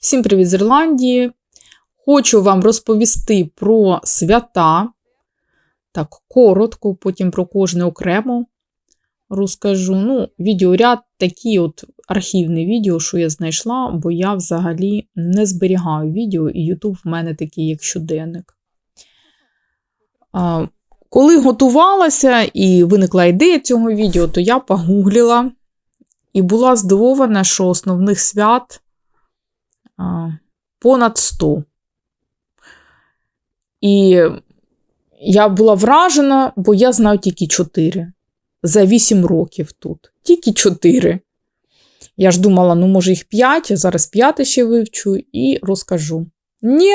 Всім привіт з Ірландії. Хочу вам розповісти про свята. Так, коротко, потім про кожне окремо розкажу. Ну, відеоряд такі от архівне відео, що я знайшла, бо я взагалі не зберігаю відео, і YouTube в мене такий, як щоденник. А, коли готувалася і виникла ідея цього відео, то я погуглила і була здивована, що основних свят понад 100. І я була вражена, бо я знаю тільки 4 за 8 років тут. Тільки 4. Я ж думала, ну, може, їх 5, я зараз 5 ще вивчу і розкажу. Ні,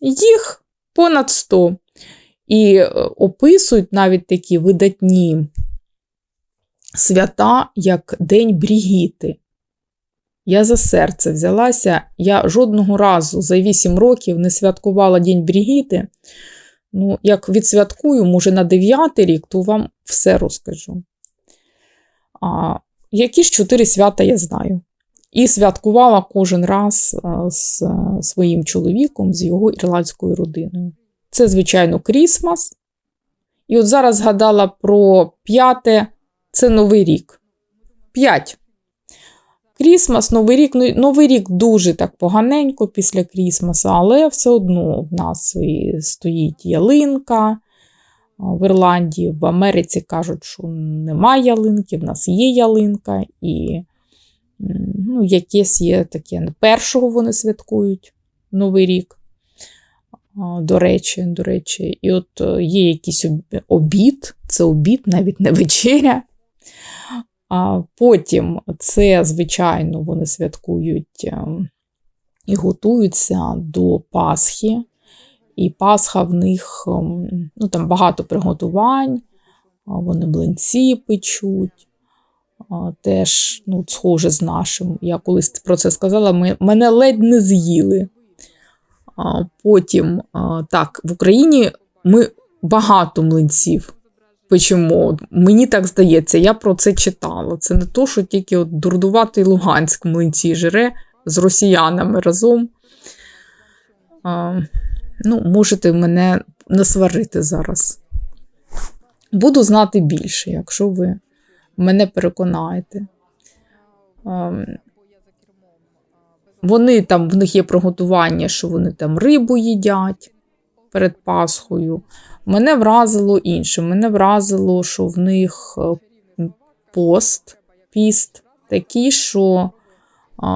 їх понад 100. І е, описують навіть такі видатні свята, як День Брігіти. Я за серце взялася. Я жодного разу за 8 років не святкувала День Брігіти. Ну, як відсвяткую, може, на 9 рік, то вам все розкажу. А, Які ж чотири свята я знаю. І святкувала кожен раз з своїм чоловіком, з його ірландською родиною. Це, звичайно, Крісмас. І от зараз згадала про п'яте це Новий рік. П'ять. Крісмас, Новий рік. Ну, Новий рік дуже так поганенько після Крісмаса, але все одно в нас і стоїть ялинка. В Ірландії, в Америці кажуть, що немає ялинки, в нас є ялинка, і ну, якесь є таке. Першого вони святкують Новий рік. До речі, до речі, і от е, є якийсь обід, це обід, навіть не вечеря. Потім це, звичайно, вони святкують ем, і готуються до Пасхи. І Пасха в них ем, ну, там багато приготувань, вони млинці печуть. Теж ну, схоже з нашим. Я колись про це сказала, ми, мене ледь не з'їли. Потім, так, в Україні ми багато млинців печемо. Мені так здається, я про це читала. Це не то, що тільки от дурдуватий Луганськ млинці жире з росіянами разом. А, Ну, Можете мене насварити зараз. Буду знати більше, якщо ви мене переконаєте. А, вони там, в них є приготування, що вони там рибу їдять перед Пасхою. Мене вразило інше. Мене вразило, що в них е, пост, піст такий, що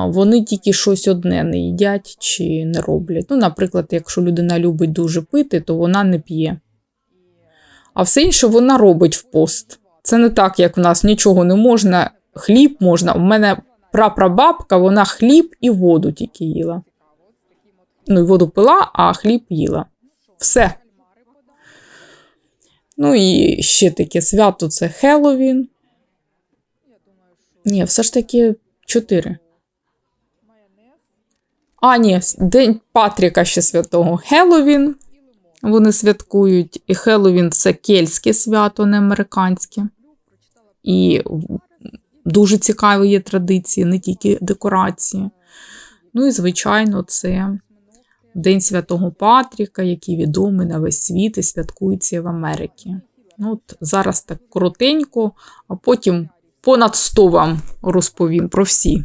вони тільки щось одне не їдять чи не роблять. Ну, Наприклад, якщо людина любить дуже пити, то вона не п'є. А все інше вона робить в пост. Це не так, як в нас нічого не можна, хліб можна. У мене прапрабабка, вона хліб і воду тільки їла. Ну, і воду пила, а хліб їла. Все. Ну і ще таке свято це Хеллоуін. Ні, все ж таки чотири. А, ні, День Патріка ще святого. Хеллоуін. Вони святкують. І Хеллоуін це кельтське свято, не американське. І дуже цікаві є традиції, не тільки декорації. Ну і, звичайно, це День Святого Патріка, який відомий на весь світ і святкується в Америці. Ну, от Зараз так коротенько, а потім понад 100 вам розповім про всі.